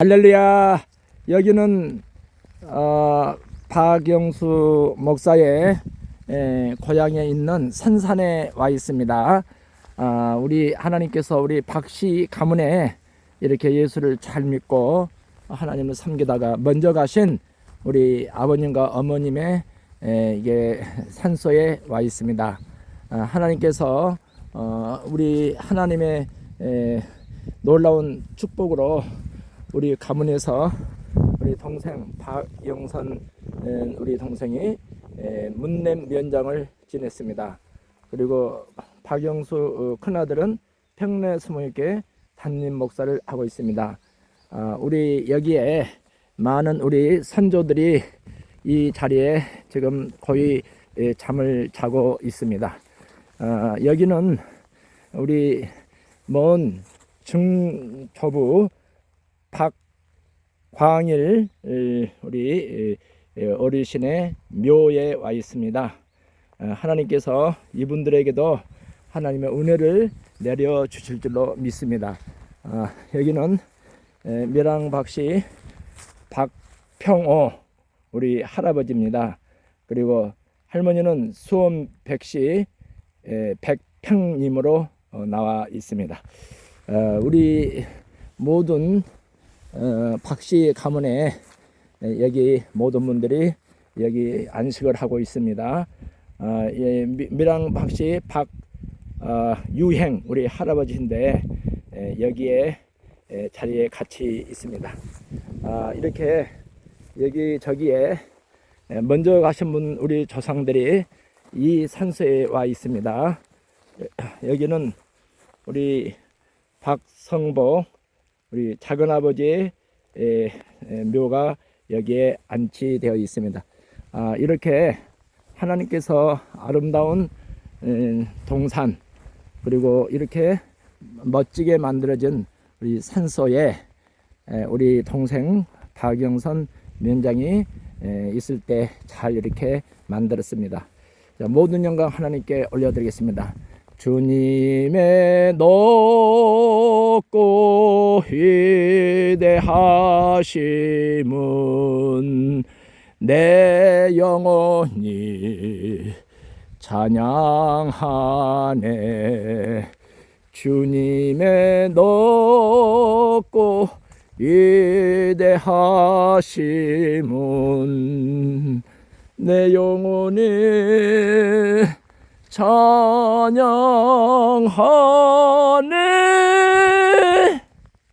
할렐루야. 여기는 어, 박영수 목사의 에, 고향에 있는 산산에 와 있습니다. 아, 우리 하나님께서 우리 박씨 가문에 이렇게 예수를 잘 믿고 하나님을 섬기다가 먼저 가신 우리 아버님과 어머님의 에, 이게 산소에 와 있습니다. 아, 하나님께서 어, 우리 하나님의 에, 놀라운 축복으로 우리 가문에서 우리 동생 박영선 에, 우리 동생이 에, 문냄 면장을 지냈습니다. 그리고 박영수 어, 큰아들은 평내 스모에게 담임 목사를 하고 있습니다. 아, 우리 여기에 많은 우리 선조들이 이 자리에 지금 거의 에, 잠을 자고 있습니다. 아, 여기는 우리 먼 중초부 박광일 에, 우리 어르신의 묘에 와 있습니다. 아, 하나님께서 이분들에게도 하나님의 은혜를 내려 주실 줄로 믿습니다. 아, 여기는 에, 멸랑박씨 박평호 우리 할아버지입니다. 그리고 할머니는 수원 백씨 에, 백평님으로 어, 나와 있습니다. 어, 우리 모든 어, 박씨 가문에 에, 여기 모든 분들이 여기 안식을 하고 있습니다. 아, 예, 미- 미랑 박씨 박 어, 유행 우리 할아버지인데 에, 여기에 에, 자리에 같이 있습니다. 아, 이렇게 여기 저기에 에, 먼저 가신 분 우리 조상들이 이 산소에 와 있습니다. 에, 여기는 우리 박성복 우리 작은 아버지의 묘가 여기에 안치되어 있습니다. 아, 이렇게 하나님께서 아름다운 에, 동산 그리고 이렇게 멋지게 만들어진 우리 산소에 에, 우리 동생 박영선 면장이 에, 있을 때 잘 이렇게 만들었습니다. 자, 모든 영광 하나님께 올려드리겠습니다. 주님의 높 하심은 내 영혼이 찬양하네. 주님의 높고 위대하심은 내 영혼이 찬양하네